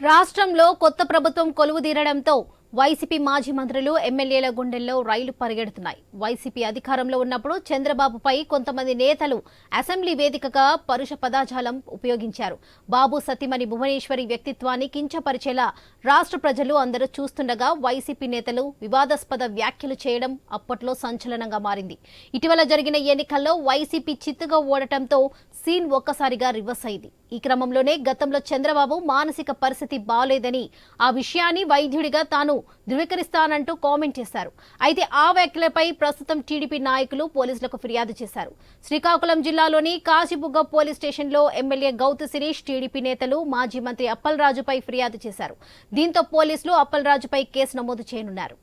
రాష్ట్రంలో కొత్త ప్రభుత్వం కొలువు తీరడంతో వైసీపీ మాజీ మంత్రులు ఎమ్మెల్యేల గుండెల్లో రైలు పరిగెడుతున్నాయి. వైసీపీ అధికారంలో ఉన్నప్పుడు చంద్రబాబుపై కొంతమంది నేతలు అసెంబ్లీ వేదికగా పరుష పదాజాలం ఉపయోగించారు. బాబు సతీమణి భువనేశ్వరి వ్యక్తిత్వాన్ని కించపరిచేలా రాష్ట్ర ప్రజలు అందరూ చూస్తుండగా వైసీపీ నేతలు వివాదాస్పద వ్యాఖ్యలు చేయడం అప్పట్లో సంచలనంగా మారింది. ఇటీవల జరిగిన ఎన్నికల్లో వైసీపీ చిత్తుగా ఓడటంతో సీన్ ఒక్కసారిగా రివర్స్ అయింది. ఈ క్రమంలోనే గతంలో చంద్రబాబు మానసిక పరిస్థితి బాలేదని ఆ విషయాన్ని వైద్యుడిగా తాను ధృవీకరిస్తానంటూ కామెంట్ చేశారు. అయితే ఆ వ్యాఖ్యలపై ప్రస్తుతం టీడీపీ నాయకులు పోలీసులకు ఫిర్యాదు చేశారు. శ్రీకాకుళం జిల్లాలోని కాశీబుగ్గ పోలీస్ స్టేషన్లో ఎమ్మెల్యే గౌతు శిరీష్ టీడీపీ నేతలు మాజీ మంత్రి అప్పలరాజుపై ఫిర్యాదు చేశారు. దీంతో పోలీసులు అప్పలరాజుపై కేసు నమోదు చేయనున్నారు.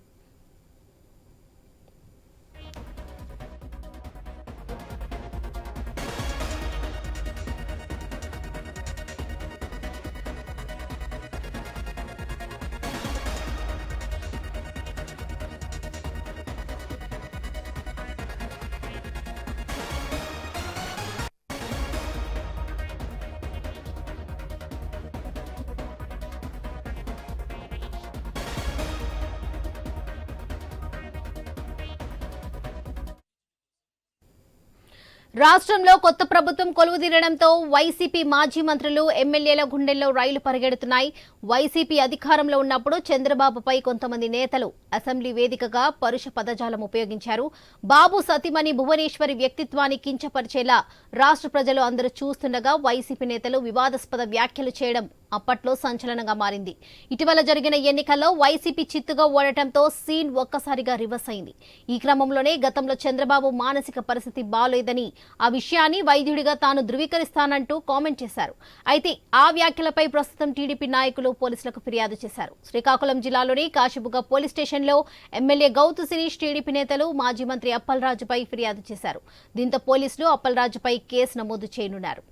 రాష్ట్రంలో కొత్త ప్రభుత్వం కొలువు తీరడంతో వైసీపీ మాజీ మంత్రులు ఎమ్మెల్యేల గుండెల్లో రైలు పరిగెడుతున్నాయి. వైసీపీ అధికారంలో ఉన్నప్పుడు చంద్రబాబుపై కొంతమంది నేతలు అసెంబ్లీ వేదికగా పరుష పదజాలం ఉపయోగించారు. బాబు సతీమణి భువనేశ్వరి వ్యక్తిత్వాన్ని కించపరిచేలా రాష్ట్ర ప్రజలు అందరూ చూస్తుండగా వైసీపీ నేతలు వివాదాస్పద వ్యాఖ్యలు చేయడం అప్పట్లో సంచలనంగా మారింది. ఇటీవల జరిగిన ఎన్నికల్లో వైసీపీ చిత్తుగా ఓడటంతో సీన్ ఒక్కసారిగా రివర్స్ అయింది. ఈ క్రమంలోనే గతంలో చంద్రబాబు మానసిక పరిస్థితి బాలేదని ఆ విషయాన్ని వైద్యుడిగా తాను ధృవీకరిస్తానంటూ కామెంట్ చేశారు. అయితే ఆ వ్యాఖ్యలపై ప్రస్తుతం టీడీపీ నాయకులు పోలీసులకు ఫిర్యాదు చేశారు. శ్రీకాకుళం జిల్లాలోని కాశీబుగ్గ పోలీస్ స్టేషన్లో ఎమ్మెల్యే గౌతు శిరీష్ టీడీపీ నేతలు మాజీ మంత్రి అప్పలరాజుపై ఫిర్యాదు చేశారు. దీంతో పోలీసులు అప్పలరాజుపై కేసు నమోదు చేయనున్నారు.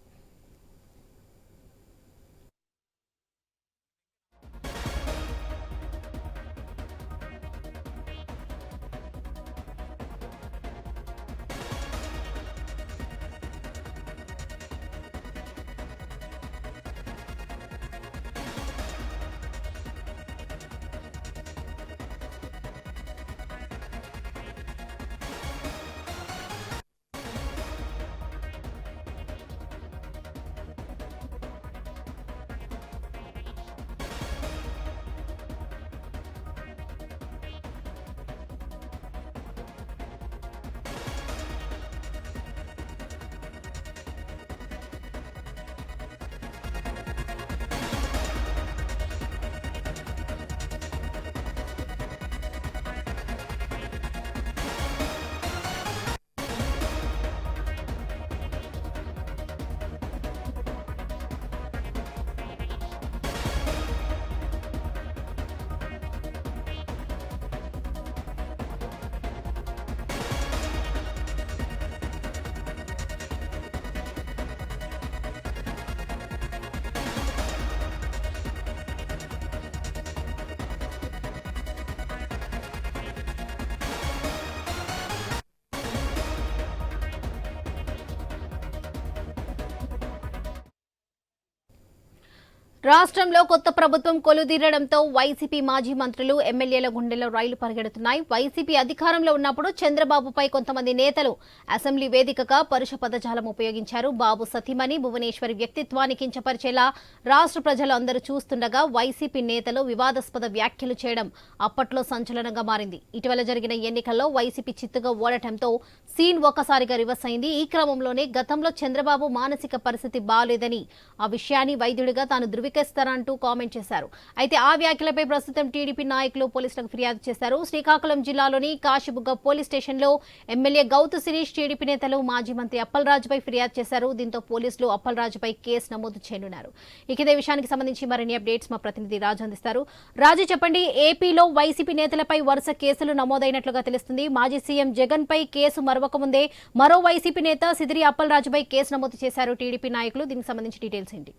రాష్ట్రంలో కొత్త ప్రభుత్వం కొలుదీరడంతో వైసీపీ మాజీ మంత్రులు ఎమ్మెల్యేల గుండెల్లో రైలు పరిగెడుతున్నాయి. వైసీపీ అధికారంలో ఉన్నప్పుడు చంద్రబాబుపై కొంతమంది నేతలు అసెంబ్లీ వేదికగా పరుష పదజాలం ఉపయోగించారు. బాబు సతీమణి భువనేశ్వరి వ్యక్తిత్వాన్ని కించపరిచేలా రాష్ట్ర ప్రజలు అందరూ చూస్తుండగా వైసీపీ నేతలు వివాదాస్పద వ్యాఖ్యలు చేయడం అప్పట్లో సంచలనంగా మారింది. ఇటీవల జరిగిన ఎన్నికల్లో వైసీపీ చిత్తుగా ఓడటంతో సీన్ ఒక్కసారిగా రివర్స్ అయింది. ఈ క్రమంలోనే గతంలో చంద్రబాబు మానసిక పరిస్థితి బాలేదని ఆ విషయాన్ని వైద్యుడిగా తాను ధృవీకరిస్తారంటూ కామెంట్ చేశారు. అయితే ఆ వ్యాఖ్యలపై ప్రస్తుతం టీడీపీ నాయకులు పోలీసులకు ఫిర్యాదు చేశారు. శ్రీకాకుళం జిల్లాలోని కాశీబుగ్గ పోలీస్ స్టేషన్లో ఎమ్మెల్యే గౌతు శిరీష్ టీడీపీ నేతలు మాజీ మంత్రి అప్పలరాజుపై ఫిర్యాదు చేశారు. దీంతో పోలీసులు అప్పలరాజుపై కేసు నమోదు చేయనున్నారు. ఇక ఇదే విషయానికి సంబంధించి మరిన్ని అప్డేట్స్ మా ప్రతినిధి రాజు అందిస్తారు. రాజు చెప్పండి ఏపీలో వైసీపీ నేతలపై వరుస కేసులు నమోదైనట్లుగా తెలుస్తుంది. మాజీ సీఎం జగన్ పై కేసు మరవకముందే మరో వైసీపీ నేత సిదిరి అప్పలరాజుపై కేసు నమోదు చేశారు టీడీపీ నాయకులు. దీనికి సంబంధించి డీటెయిల్స్ ఏంటి?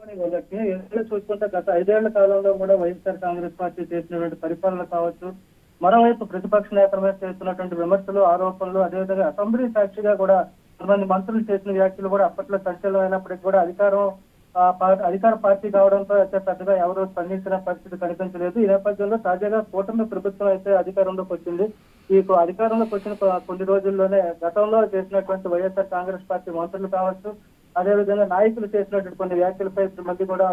వాళ్ళకి చూసుకుంటే గత ఐదేళ్ళ కాలంలో కూడా వైఎస్ఆర్ కాంగ్రెస్ పార్టీ చేసినటువంటి పరిపాలన కావచ్చు మరోవైపు ప్రతిపక్ష నేతల మీద చేస్తున్నటువంటి విమర్శలు ఆరోపణలు అదేవిధంగా అసెంబ్లీ సాక్షిగా కూడా కొంతమంది మంత్రులు చేసిన వ్యాఖ్యలు కూడా అప్పట్లో సంచలనమైనప్పటికీ కూడా అధికారం అధికార పార్టీ కావడంతో అయితే పెద్దగా ఎవరు స్పందించిన పరిస్థితి కనిపించలేదు. ఈ నేపథ్యంలో తాజాగా కూటమి ప్రభుత్వం అయితే అధికారంలోకి వచ్చింది. ఈ అధికారంలోకి వచ్చిన కొన్ని రోజుల్లోనే గతంలో చేసినటువంటి వైఎస్ఆర్ కాంగ్రెస్ పార్టీ మంత్రులు కావచ్చు అదేవిధంగా నాయకులు చేసినటువంటి కొన్ని వ్యాఖ్యలపై ఇప్పుడు మళ్ళీ కూడా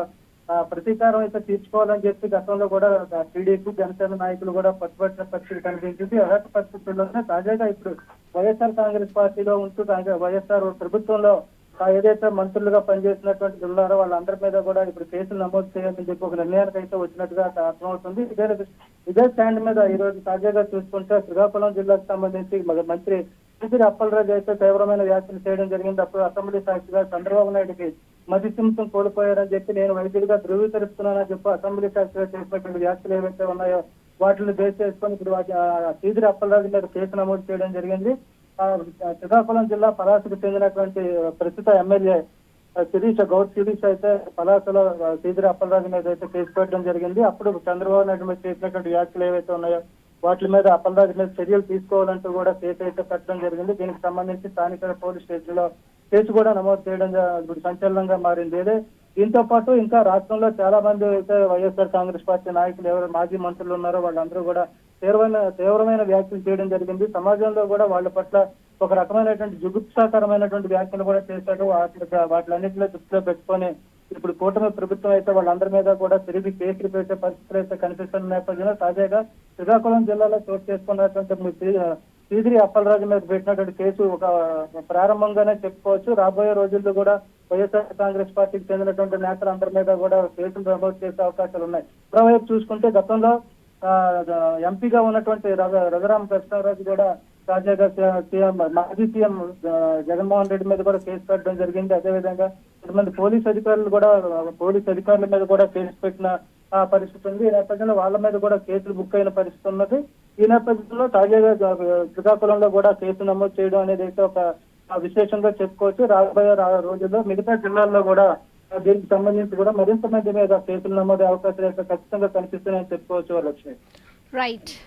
ప్రతీకారం అయితే తీర్చుకోవాలని చెప్పి గతంలో కూడా టీడీపీ జనసేన నాయకులు కూడా పట్టుబట్టిన పరిస్థితి కనిపించింది. అలాంటి పరిస్థితుల్లోనే తాజాగా ఇప్పుడు వైఎస్ఆర్ కాంగ్రెస్ పార్టీలో ఉంటూ వైఎస్ఆర్ ప్రభుత్వంలో ఆ ఏదైతే మంత్రులుగా పనిచేసినటువంటి ఉన్నారో వాళ్ళందరి మీద కూడా ఇప్పుడు కేసులు నమోదు చేయాలని చెప్పి ఒక నిర్ణయానికి అయితే వచ్చినట్టుగా అర్థమవుతుంది ఇదే ఇదే స్టాండ్ మీద ఈ రోజు తాజాగా చూసుకుంటే శ్రీకాకుళం జిల్లాకు సంబంధించి మంత్రి సిసిరి అప్పలరాజు అయితే తీవ్రమైన వ్యాఖ్యలు చేయడం జరిగింది. అప్పుడు అసెంబ్లీ సాక్షిగా చంద్రబాబు నాయుడుకి మతి సింహం కోల్పోయారని చెప్పి నేను వైద్యుడిగా ధృవీకరిస్తున్నానని చెప్పి అసెంబ్లీ సాక్షిగా చేసినటువంటి వ్యాఖ్యలు ఏవైతే ఉన్నాయో వాటిని బేస్ చేసుకొని ఇప్పుడు వాటి ఆ అప్పలరాజు మీద కేసు నమోదు చేయడం జరిగింది. శ్రీకాకుళం జిల్లా పలాసకు చెందినటువంటి ప్రస్తుత ఎమ్మెల్యే శిరీష గౌడ్ శిరీష అయితే పలాసలో సీదిరి అప్పలరాజు మీద అయితే కేసు పెట్టడం జరిగింది. అప్పుడు చంద్రబాబు నాయుడు మీద చేసినటువంటి వ్యాఖ్యలు ఏవైతే ఉన్నాయో వాటి మీద అప్పలరాజు మీద చర్యలు తీసుకోవాలంటూ కూడా కేసు అయితే పెట్టడం జరిగింది. దీనికి సంబంధించి స్థానిక పోలీస్ స్టేషన్లో కేసు కూడా నమోదు చేయడం ఇప్పుడు సంచలనంగా మారింది. ఇదే దీంతో పాటు ఇంకా రాష్ట్రంలో చాలా మంది అయితే వైఎస్ఆర్ కాంగ్రెస్ పార్టీ నాయకులు ఎవరు మాజీ మంత్రులు ఉన్నారో వాళ్ళందరూ కూడా తీవ్రమైన తీవ్రమైన వ్యాఖ్యలు చేయడం జరిగింది. సమాజంలో కూడా వాళ్ళ పట్ల ఒక రకమైనటువంటి జుగుప్సాకరమైనటువంటి వ్యాఖ్యలు కూడా చేశారు. వాటి వాటిలన్నింటిలో దృష్టిలో పెట్టుకొని ఇప్పుడు కూటమి ప్రభుత్వం అయితే వాళ్ళందరి మీద కూడా తిరిగి కేసులు పెట్టే పరిస్థితులు అయితే కనిపిస్తున్న నేపథ్యంలో తాజాగా శ్రీకాకుళం జిల్లాలో చోటు చేసుకున్నటువంటి మీ అప్పలరాజు మీద పెట్టినటువంటి కేసు ఒక ప్రారంభంగానే చెప్పుకోవచ్చు. రాబోయే రోజుల్లో కూడా వైఎస్ఆర్ కాంగ్రెస్ పార్టీకి చెందినటువంటి నేతలందరి మీద కూడా కేసులు నమోదు చేసే అవకాశాలు ఉన్నాయి. మరోవైపు చూసుకుంటే గతంలో ఎంపీగా ఉన్నటువంటి రఘురామ కృష్ణారాజు కూడా తాజాగా సీఎం మాజీ సీఎం జగన్మోహన్ రెడ్డి మీద కూడా కేసు పెట్టడం జరిగింది. అదేవిధంగా కొంతమంది పోలీస్ అధికారులు కూడా పోలీస్ అధికారుల మీద కూడా కేసు పెట్టిన ఆ, పరిస్థితి ఉంది. ఈ నేపథ్యంలో వాళ్ళ మీద కూడా కేసులు బుక్ అయిన పరిస్థితి ఉన్నది. ఈ నేపథ్యంలో తాజాగా శ్రీకాకుళంలో కూడా కేసు నమోదు చేయడం అనేది అయితే ఒక విశేషంగా చెప్పుకోవచ్చు. రాబోయే రోజుల్లో మిగతా జిల్లాల్లో కూడా దీనికి సంబంధించి కూడా మరింత మంది మీద కేసులు నమోదు అవకాశాలు అయితే ఖచ్చితంగా కనిపిస్తున్నాయని చెప్పుకోవచ్చు లక్ష్మి. రైట్